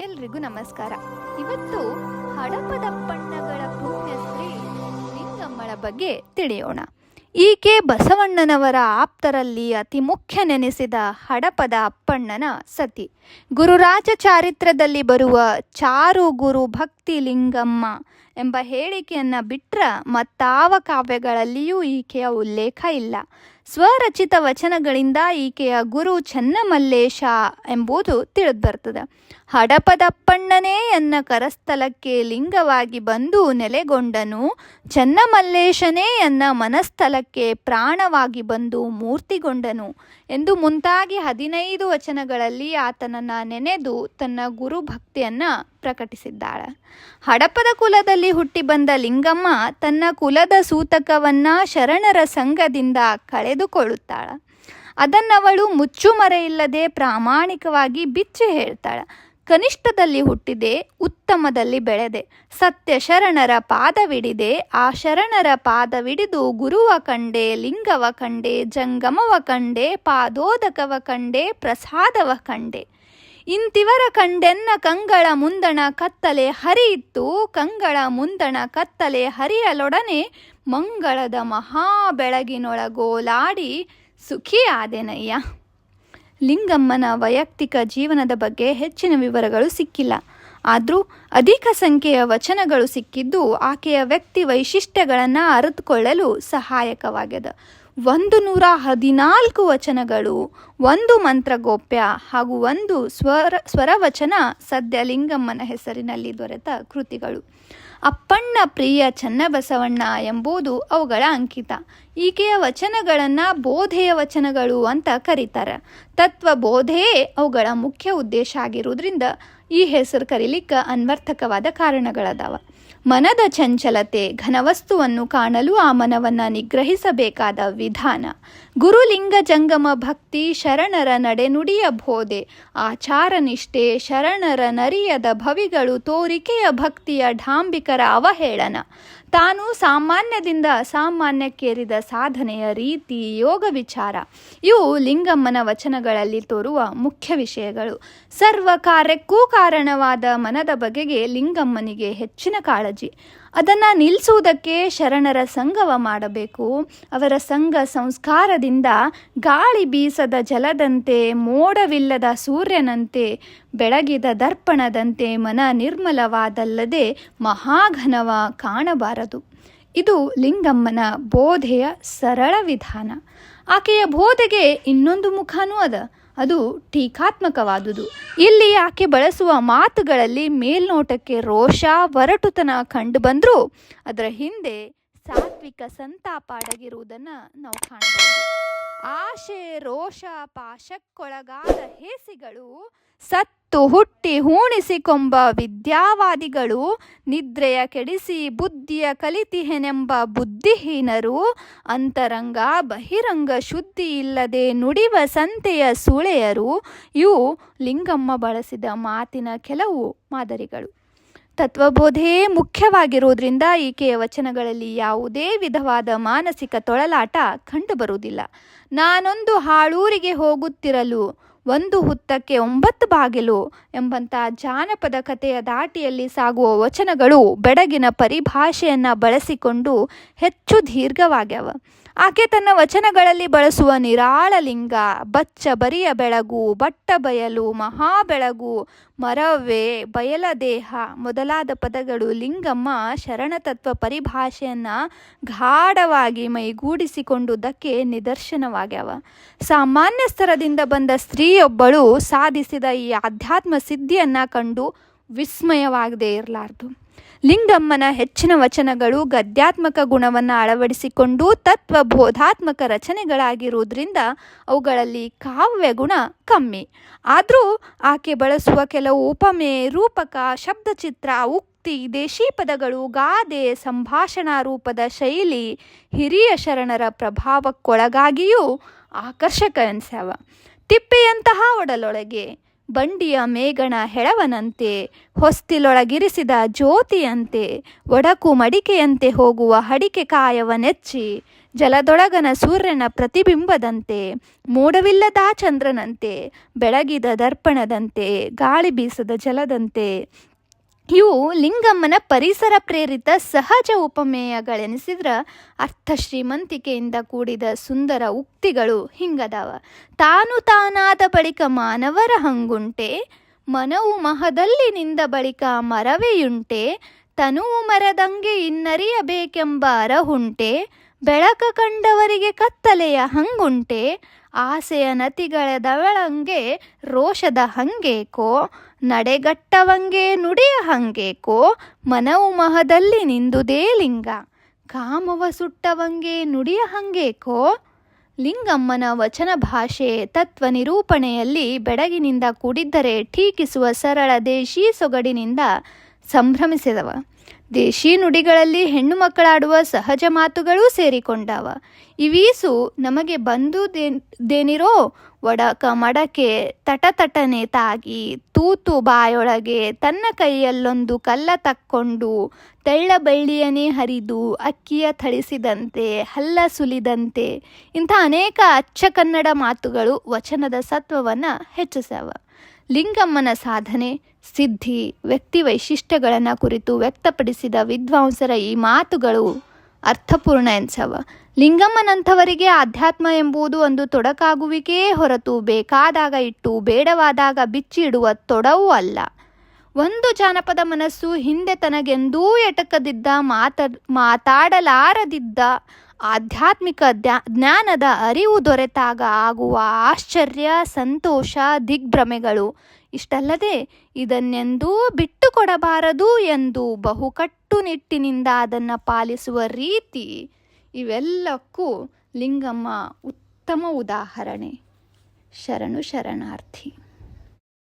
ಎಲ್ರಿಗೂ ನಮಸ್ಕಾರ. ಇವತ್ತು ಹಡಪದಪ್ಪಣ್ಣಗಳ ಪುಣ್ಯಶ್ರೀ ಲಿಂಗಮ್ಮಳ ಬಗ್ಗೆ ತಿಳಿಯೋಣ. ಈಕೆ ಬಸವಣ್ಣನವರ ಆಪ್ತರಲ್ಲಿ ಅತಿ ಮುಖ್ಯ ನೆನೆಸಿದ ಹಡಪದ ಅಪ್ಪಣ್ಣನ ಸತಿ. ಗುರುರಾಜ ಚಾರಿತ್ರದಲ್ಲಿ ಬರುವ ಚಾರು ಗುರು ಭಕ್ತಿ ಲಿಂಗಮ್ಮ ಎಂಬ ಹೇಳಿಕೆಯನ್ನು ಬಿಟ್ರ ಮತ್ತಾವ ಕಾವ್ಯಗಳಲ್ಲಿಯೂ ಈಕೆಯ ಉಲ್ಲೇಖ ಇಲ್ಲ. ಸ್ವರಚಿತ ವಚನಗಳಿಂದ ಈಕೆಯ ಗುರು ಚನ್ನಮಲ್ಲೇಶ ಎಂಬುದು ತಿಳಿದುಬರ್ತದೆ. ಹಡಪದಪ್ಪಣ್ಣನೇ ಎನ್ನ ಕರಸ್ಥಲಕ್ಕೆ ಲಿಂಗವಾಗಿ ಬಂದು ನೆಲೆಗೊಂಡನು, ಚನ್ನಮಲ್ಲೇಶನೇ ಎನ್ನ ಮನಸ್ಥಲಕ್ಕೆ ಪ್ರಾಣವಾಗಿ ಬಂದು ಮೂರ್ತಿಗೊಂಡನು ಎಂದು ಮುಂತಾಗಿ ಹದಿನೈದು ವಚನಗಳಲ್ಲಿ ಆತನನ್ನು ನೆನೆದು ತನ್ನ ಗುರು ಭಕ್ತಿಯನ್ನು ಪ್ರಕಟಿಸಿದ್ದಾಳೆ. ಹಡಪದ ಕುಲದಲ್ಲಿ ಹುಟ್ಟಿ ಬಂದ ಲಿಂಗಮ್ಮ ತನ್ನ ಕುಲದ ಸೂತಕವನ್ನ ಶರಣರ ಸಂಘದಿಂದ ಕಳೆದುಕೊಳ್ಳುತ್ತಾಳೆ. ಅದನ್ನವಳು ಮುಚ್ಚುಮರೆಯಿಲ್ಲದೆ ಪ್ರಾಮಾಣಿಕವಾಗಿ ಬಿಚ್ಚಿ ಹೇಳ್ತಾಳೆ. ಕನಿಷ್ಠದಲ್ಲಿ ಹುಟ್ಟಿದೆ, ಉತ್ತಮದಲ್ಲಿ ಬೆಳೆದೆ. ಸತ್ಯ ಶರಣರ ಪಾದವಿಡಿದೆ ಆ ಶರಣರ ಪಾದವಿಡಿದು ಗುರುವ ಕಂಡೆ, ಲಿಂಗವ ಕಂಡೆ, ಜಂಗಮವ ಕಂಡೆ, ಪಾದೋದಕವ ಕಂಡೆ, ಪ್ರಸಾದವ ಕಂಡೆ. ಇಂತಿವರ ಕಂಡೆನ್ನ ಕಂಗಳ ಮುಂದಣ ಕತ್ತಲೆ ಹರಿಯಿತ್ತು, ಕಂಗಳ ಮುಂದಣ ಕತ್ತಲೆ ಹರಿಯಲೊಡನೆ ಮಂಗಳದ ಮಹಾ ಬೆಳಗಿನೊಳಗೋಲಾಡಿ ಸುಖಿಯಾದೆನಯ್ಯ. ಲಿಂಗಮ್ಮನ ವೈಯಕ್ತಿಕ ಜೀವನದ ಬಗ್ಗೆ ಹೆಚ್ಚಿನ ವಿವರಗಳು ಸಿಕ್ಕಿಲ್ಲ. ಆದರೂ ಅಧಿಕ ಸಂಖ್ಯೆಯ ವಚನಗಳು ಸಿಕ್ಕಿದ್ದು ಆಕೆಯ ವ್ಯಕ್ತಿ ವೈಶಿಷ್ಟ್ಯಗಳನ್ನು ಅರಿತುಕೊಳ್ಳಲು ಸಹಾಯಕವಾಗ್ಯದ. ಒಂದು ನೂರ ಹದಿನಾಲ್ಕು ವಚನಗಳು, ಒಂದು ಮಂತ್ರಗೋಪ್ಯ ಹಾಗೂ ಒಂದು ಸ್ವರ, ಸ್ವರವಚನ ಸದ್ಯ ಲಿಂಗಮ್ಮನ ಹೆಸರಿನಲ್ಲಿ ದೊರೆತ ಕೃತಿಗಳು. ಅಪ್ಪಣ್ಣ ಪ್ರಿಯ ಚನ್ನಬಸವಣ್ಣ ಎಂಬುದು ಅವುಗಳ ಅಂಕಿತ. ಈಕೆಯ ವಚನಗಳನ್ನು ಬೋಧೆಯ ವಚನಗಳು ಅಂತ ಕರೀತಾರೆ. ತತ್ವ ಬೋಧೆಯೇ ಅವುಗಳ ಮುಖ್ಯ ಉದ್ದೇಶ ಆಗಿರುವುದರಿಂದ ಈ ಹೆಸರು ಕರೀಲಿಕ್ಕೆ ಅನ್ವರ್ಥಕವಾದ ಕಾರಣಗಳದಾವ. ಮನದ ಚಂಚಲತೆ ಘನವಸ್ತುವನ್ನು ಕಾಣಲು ಆ ಮನವನ್ನು ನಿಗ್ರಹಿಸಬೇಕಾದ ವಿಧಾನ. ಗುರುಲಿಂಗ ಜಂಗಮ ಭಕ್ತಿ ಶರಣರ ನಡೆನುಡಿಯ ಬೋಧೆ ಆಚಾರ ನಿಷ್ಠೆ ಶರಣರ ನರಿಯದ ಭವಿಗಳು ತೋರಿಕೆಯ ಭಕ್ತಿಯ ಢಾಂಬಿಕರ ಅವಹೇಳನ. ತಾನು ಸಾಮಾನ್ಯದಿಂದ ಅಸಾಮಾನ್ಯಕ್ಕೇರಿದ ಸಾಧನೆಯ ರೀತಿ ಯೋಗ ವಿಚಾರ. ಇವು ಲಿಂಗಮ್ಮನ ವಚನಗಳಲ್ಲಿ ತೋರುವ ಮುಖ್ಯ ವಿಷಯಗಳು. ಸರ್ವ ಕಾರ್ಯಕ್ಕೂ ಕಾರಣವಾದ ಮನದ ಬಗೆಗೆ ಲಿಂಗಮ್ಮನಿಗೆ ಹೆಚ್ಚಿನ ಕಾಳಜಿ. ಅದನ್ನು ನಿಲ್ಲಿಸುವುದಕ್ಕೆ ಶರಣರ ಸಂಘವ ಮಾಡಬೇಕು. ಅವರ ಸಂಘ ಸಂಸ್ಕಾರದಿಂದ ಗಾಳಿ ಬೀಸದ ಜಲದಂತೆ, ಮೋಡವಿಲ್ಲದ ಸೂರ್ಯನಂತೆ, ಬೆಳಗಿದ ದರ್ಪಣದಂತೆ ಮನ ನಿರ್ಮಲವಾದಲ್ಲದೆ ಮಹಾಘನವ ಕಾಣಬಾರದು. ಇದು ಲಿಂಗಮ್ಮನ ಬೋಧೆಯ ಸರಳ ವಿಧಾನ. ಆಕೆಯ ಬೋಧೆಗೆ ಇನ್ನೊಂದು ಮುಖನೂ ಅದ. ಅದು ಟೀಕಾತ್ಮಕವಾದುದು. ಇಲ್ಲಿ ಆಕೆ ಬಳಸುವ ಮಾತುಗಳಲ್ಲಿ ಮೇಲ್ನೋಟಕ್ಕೆ ರೋಷ, ಒರಟುತನ ಕಂಡು ಬಂದರೂ ಅದರ ಹಿಂದೆ ಸಾತ್ವಿಕ ಸಂತಾಪ ಅಡಗಿರುವುದನ್ನು ನಾವು ಕಾಣಬಹುದು. ಆಶೆ, ರೋಷ, ಪಾಶಕ್ಕೊಳಗಾದ ಹೇಸಿಗಳು ಸತ್ತು ಹುಟ್ಟಿ ಹೂಣಿಸಿಕೊಂಬ ವಿದ್ಯಾವಾದಿಗಳು, ನಿದ್ರೆಯ ಕೆಡಿಸಿ ಬುದ್ಧಿಯ ಕಲಿತಿಹೆನೆಂಬ ಬುದ್ಧಿಹೀನರು, ಅಂತರಂಗ ಬಹಿರಂಗ ಶುದ್ಧಿ ಇಲ್ಲದೆ ನುಡಿವ ಸಂತೆಯ ಸುಳೆಯರು, ಇವು ಲಿಂಗಮ್ಮ ಬಳಸಿದ ಮಾತಿನ ಕೆಲವು ಮಾದರಿಗಳು. ತತ್ವಬೋಧೆಯೇ ಮುಖ್ಯವಾಗಿರುವುದರಿಂದ ಈಕೆಯ ವಚನಗಳಲ್ಲಿ ಯಾವುದೇ ವಿಧವಾದ ಮಾನಸಿಕ ತೊಳಲಾಟ ಕಂಡುಬರುವುದಿಲ್ಲ. ನಾನೊಂದು ಹಾಳೂರಿಗೆ ಹೋಗುತ್ತಿರಲು ಒಂದು ಹುತ್ತಕ್ಕೆ ಒಂಬತ್ತು ಬಾಗಿಲು ಎಂಬಂಥ ಜಾನಪದ ಕಥೆಯ ದಾಟಿಯಲ್ಲಿ ಸಾಗುವ ವಚನಗಳು ಬೆಡಗಿನ ಪರಿಭಾಷೆಯನ್ನು ಬಳಸಿಕೊಂಡು ಹೆಚ್ಚು ದೀರ್ಘವಾಗ್ಯವ ಆಕೆ ತನ್ನ ವಚನಗಳಲ್ಲಿ ಬಳಸುವ ನಿರಾಳ ಲಿಂಗ, ಬಚ್ಚ ಬರಿಯ ಬೆಳಗು, ಬಟ್ಟ ಬಯಲು, ಮಹಾಬೆಳಗು, ಮರವೇ, ಬಯಲ ದೇಹ ಮೊದಲಾದ ಪದಗಳು ಲಿಂಗಮ್ಮ ಶರಣತತ್ವ ಪರಿಭಾಷೆಯನ್ನು ಗಾಢವಾಗಿ ಮೈಗೂಡಿಸಿಕೊಂಡುದಕ್ಕೆ ನಿದರ್ಶನವಾಗ್ಯವ. ಸಾಮಾನ್ಯ ಸ್ತರದಿಂದ ಬಂದ ಸ್ತ್ರೀಯೊಬ್ಬಳು ಸಾಧಿಸಿದ ಈ ಆಧ್ಯಾತ್ಮ ಸಿದ್ಧಿಯನ್ನು ಕಂಡು ವಿಸ್ಮಯವಾಗದೇ ಇರಲಾರ್ದು. ಲಿಂಗಮ್ಮನ ಹೆಚ್ಚಿನ ವಚನಗಳು ಗದ್ಯಾತ್ಮಕ ಗುಣವನ್ನು ಅಳವಡಿಸಿಕೊಂಡು ತತ್ವ ಬೋಧಾತ್ಮಕ ರಚನೆಗಳಾಗಿರುವುದರಿಂದ ಅವುಗಳಲ್ಲಿ ಕಾವ್ಯ ಗುಣ ಕಮ್ಮಿ. ಆದರೂ ಆಕೆ ಬಳಸುವ ಕೆಲವು ಉಪಮೆ, ರೂಪಕ, ಶಬ್ದಚಿತ್ರ, ಉಕ್ತಿ, ದೇಶೀ ಪದಗಳು, ಗಾದೆ, ಸಂಭಾಷಣಾ ರೂಪದ ಶೈಲಿ, ಹಿರಿಯ ಶರಣರ ಪ್ರಭಾವಕ್ಕೊಳಗಾಗಿಯೂ ಆಕರ್ಷಕ ಅನ್ಸ್ಯಾವ ತಿಪ್ಪೆಯಂತಹ ಒಡಲೊಳಗೆ ಬಂಡಿಯ ಮೇಗಣ ಹೆಳವನಂತೆ, ಹೊಸ್ತಿಲೊಳಗಿರಿಸಿದ ಜ್ಯೋತಿಯಂತೆ, ಒಡಕು ಮಡಿಕೆಯಂತೆ ಹೋಗುವ ಹಡಿಕೆ ಕಾಯವ ನೆಚ್ಚಿ ಜಲದೊಳಗನ ಸೂರ್ಯನ ಪ್ರತಿಬಿಂಬದಂತೆ, ಮೋಡವಿಲ್ಲದ ಚಂದ್ರನಂತೆ, ಬೆಳಗಿದ ದರ್ಪಣದಂತೆ, ಗಾಳಿ ಬೀಸದ ಜಲದಂತೆ ಇವು ಲಿಂಗಮ್ಮನ ಪರಿಸರ ಪ್ರೇರಿತ ಸಹಜ ಉಪಮೇಯಗಳೆನಿಸಿದ್ರ ಅರ್ಥ ಶ್ರೀಮಂತಿಕೆಯಿಂದ ಕೂಡಿದ ಸುಂದರ ಉಕ್ತಿಗಳು ಹಿಂಗದಾವ. ತಾನು ತಾನಾದ ಬಳಿಕ ಮಾನವರ ಹಂಗುಂಟೆ, ಮನವು ಮಹದಲ್ಲಿ ನಿಂದ ಬಳಿಕ ಮರವೆಯುಂಟೆ, ತನುವು ಮರದಂಗೆ ಇನ್ನರಿಯಬೇಕೆಂಬ ಅರಹುಂಟೆ, ಬೆಳಕ ಕಂಡವರಿಗೆ ಕತ್ತಲೆಯ ಹಂಗುಂಟೆ ಆಸೆಯ ನತಿಗಳದವಳಂಗೆ ರೋಷದ ಹಂಗೇಕೋ, ನಡೆಗಟ್ಟವಂಗೆ ನುಡಿಯ ಹಂಗೇಕೋ, ಮನವು ಮಹದಲ್ಲಿ ನಿಂದುದೇ ಲಿಂಗ. ಕಾಮವ ಸುಟ್ಟವಂಗೆ ನುಡಿಯ ಹಂಗೇಕೋ, ಲಿಂಗಮ್ಮನ ವಚನ ಭಾಷೆ ತತ್ವ ನಿರೂಪಣೆಯಲ್ಲಿ ಬೆಡಗಿನಿಂದ ಕೂಡಿದ್ದರೆ, ಟೀಕಿಸುವ ಸರಳ ದೇಶೀ ಸೊಗಡಿನಿಂದ ಸಂಭ್ರಮಿಸಿದವ. ದೇಶಿ ನುಡಿಗಳಲ್ಲಿ ಹೆಣ್ಣು ಮಕ್ಕಳಾಡುವ ಸಹಜ ಮಾತುಗಳೂ ಸೇರಿಕೊಂಡವ. ಇವೀಸು ನಮಗೆ ಬಂದು ದೇನಿರೋ? ಒಡಕ ಮಡಕೆ ತಟತಟನೆ ತಾಗಿ, ತೂತು ಬಾಯೊಳಗೆ ತನ್ನ ಕೈಯಲ್ಲೊಂದು ಕಲ್ಲ ತಕ್ಕೊಂಡು ತೆಳ್ಳ ಹರಿದು ಅಕ್ಕಿಯ ಥಳಿಸಿದಂತೆ, ಹಲ್ಲ ಸುಲಿದಂತೆ ಇಂಥ ಅನೇಕ ಅಚ್ಚ ಕನ್ನಡ ಮಾತುಗಳು ವಚನದ ಸತ್ವವನ್ನು ಹೆಚ್ಚಿಸವ. ಲಿಂಗಮ್ಮನ ಸಾಧನೆ, ಸಿದ್ಧಿ, ವ್ಯಕ್ತಿ ವೈಶಿಷ್ಟ್ಯಗಳನ್ನು ಕುರಿತು ವ್ಯಕ್ತಪಡಿಸಿದ ವಿದ್ವಾಂಸರ ಈ ಮಾತುಗಳು ಅರ್ಥಪೂರ್ಣ ಎನ್ಸವ. ಲಿಂಗಮ್ಮನಂಥವರಿಗೆ ಆಧ್ಯಾತ್ಮ ಎಂಬುದು ಒಂದು ತೊಡಕಾಗುವಿಕೆಯೇ ಹೊರತು ಬೇಕಾದಾಗ ಇಟ್ಟು ಬೇಡವಾದಾಗ ಬಿಚ್ಚಿ ಇಡುವ ತೊಡವೂ ಅಲ್ಲ. ಒಂದು ಜಾನಪದ ಮನಸ್ಸು ಹಿಂದೆ ತನಗೆಂದೂ ಎಟಕದಿದ್ದ ಮಾತ, ಮಾತಾಡಲಾರದಿದ್ದ ಆಧ್ಯಾತ್ಮಿಕ ಜ್ಞಾನದ ಅರಿವು ದೊರೆತಾಗ ಆಗುವ ಆಶ್ಚರ್ಯ, ಸಂತೋಷ, ದಿಗ್ಭ್ರಮೆಗಳು ಇಷ್ಟಲ್ಲದೆ ಇದನ್ನೆಂದೂ ಬಿಟ್ಟುಕೊಡಬಾರದು ಎಂದು ಬಹುಕಟ್ಟು ನಿಟ್ಟಿನಿಂದ ಅದನ್ನು ಪಾಲಿಸುವ ರೀತಿ ಇವೆಲ್ಲಕ್ಕೂ ಲಿಂಗಮ್ಮ ಉತ್ತಮ ಉದಾಹರಣೆ. ಶರಣು ಶರಣಾರ್ಥಿ.